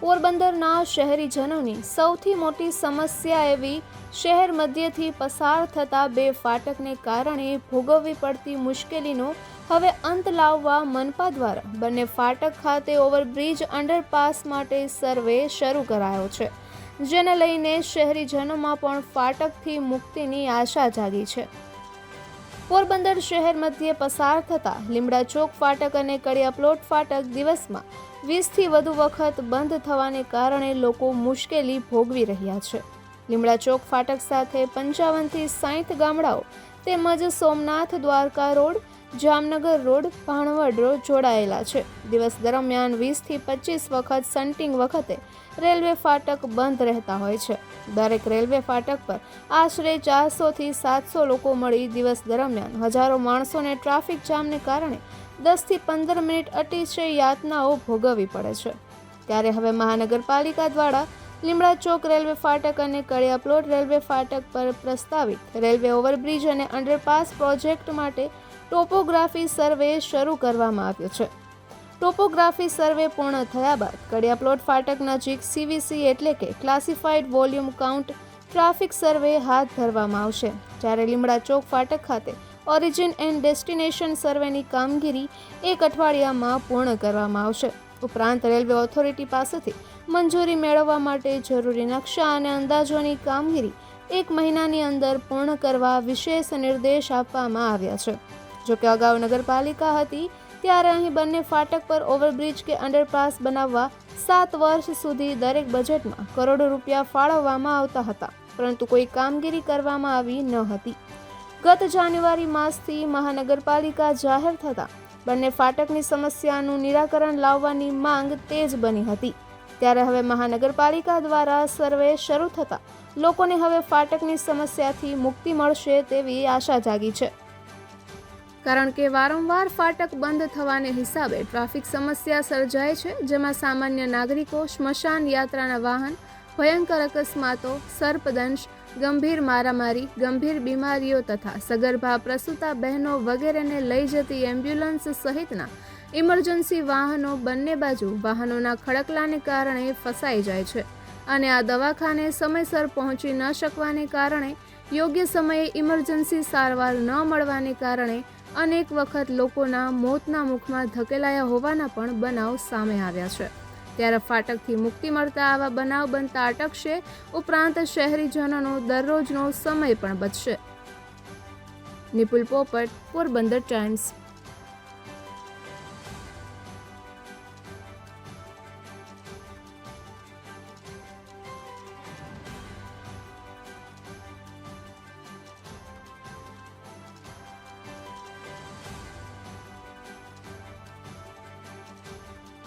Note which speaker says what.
Speaker 1: પોરબંદરના શહેરીજનોની સૌથી મોટી સમસ્યા એવી શહેર મધ્યથી પસાર થતા બે ફાટકને કારણે ભોગવવી પડતી મુશ્કેલીનો હવે અંત લાવવા મનપા દ્વારા બંને ફાટક ખાતે ઓવરબ્રિજ અંડરપાસ માટે સર્વે શરૂ કરાયો છે, જેને લઈને શહેરીજનોમાં પણ ફાટકથી મુક્તિની આશા જાગી છે. પોરબંદર શહેર મધ્યે પસાર થતા લીમડા ચોક ફાટક અને કડિયા પ્લોટ ફાટક દિવસમાં વીસથી વધુ વખત બંધ થવાને કારણે લોકો મુશ્કેલી ભોગવી રહ્યા છે. લીમડા ચોક ફાટક સાથે પંચાવનથી સાઠ ગામડાઓ તેમજ Somnath Dwarka road Jamnagar road Bhanvad road જોડાયેલા છે. દિવસ દરમિયાન વીસથી પચીસ વખત સન્ટિંગ વખતે રેલવે ફાટક બંધ રહેતા હોય છે. દરેક રેલવે ફાટક પર આશરે ચારસોથી સાતસો લોકો મળી દિવસ દરમિયાન. હજારો માણસોને ટ્રાફિક જામને કારણે દસથી પંદર મિનિટ અતિશય યાતનાઓ ભોગવવી પડે છે. ત્યારે હવે મહાનગરપાલિકા દ્વારા લીમડા ચોક રેલવે ફાટક અને કડિયા પ્લોટ રેલવે ફાટક પર પ્રસ્તાવિત રેલવે ઓવરબ્રિજ અને અંડરપાસ પ્રોજેક્ટ માટે ટોપોગ્રાફી સર્વે શરૂ કરવામાં આવ્યો છે. ટોપોગ્રાફી સર્વે પૂર્ણ થયા બાદ કડિયા પ્લોટ ફાટક નજીક સીવીસી એટલે કે classified volume count traffic survey હાથ ધરવામાં આવશે. જ્યારે લીમડા ચોક ફાટક ખાતે ઓરિજિન એન્ડ ડેસ્ટિનેશન સર્વેની કામગીરી એક અઠવાડિયામાં પૂર્ણ કરવામાં આવશે. ઉપરાંત રેલવે ઓથોરિટી પાસેથી મંજૂરી મેળવવા માટે જરૂરી નકશા અને અંદાજોની કામગીરી એક મહિનાની અંદર પૂર્ણ કરવા વિશેષ નિર્દેશ આપવામાં આવ્યા છે. જોકે અગાઉ નગરપાલિકા હતી, ત્યારે અહીં બંને ફાટક પર ઓવરબ્રિજ કે અંડરપાસ બનાવવા સાત વર્ષ સુધી દરેક બજેટમાં કરોડો રૂપિયા ફાળવવામાં આવતા હતા, પરંતુ કોઈ કામગીરી કરવામાં આવી ન હતી. ગત જાન્યુઆરી માસથી મહાનગરપાલિકા જાહેર થતાં, બંને ફાટકની સમસ્યાનું નિરાકરણ લાવવાની માંગ તેજ બની હતી. ત્યારે હવે મહાનગરપાલિકા દ્વારા સર્વે શરૂ થતાં, લોકોને હવે ફાટકની સમસ્યાથી મુક્તિ મળશે તેવી આશા જાગી છે. કારણ કે વારંવાર ફાટક બંધ થવાને હિસાબે ટ્રાફિક સમસ્યા સર્જાય છે, જેમાં સામાન્ય નાગરિકો સ્મશાન યાત્રાના વાહન, ભયંકર અકસ્માતો, સર્પદંશ, ગંભીર મારામારી, ગંભીર બીમારીઓ તથા સગર્ભા પ્રસૂતા બહેનો વગેરેને લઈ જતી એમ્બ્યુલન્સ સહિતના ઇમરજન્સી વાહનો બંને બાજુ વાહનોના ખડકલાને કારણે ફસાઈ જાય છે અને આ દવાખાને સમયસર પહોંચી ન શકવાને કારણે યોગ્ય સમયે ઇમરજન્સી સારવાર ન મળવાને કારણે અનેક વખત લોકોના મોતના મુખમાં ધકેલાયા હોવાના પણ બનાવ સામે આવ્યા છે. ત્યારે ફાટકથી મુક્તિ મળતા આવા બનાવ બનતા અટકશે, ઉપરાંત શહેરીજનોનો દરરોજનો સમય પણ બચશે. નિપુલ પોપટ, પોરબંદર ટાઈમ્સ.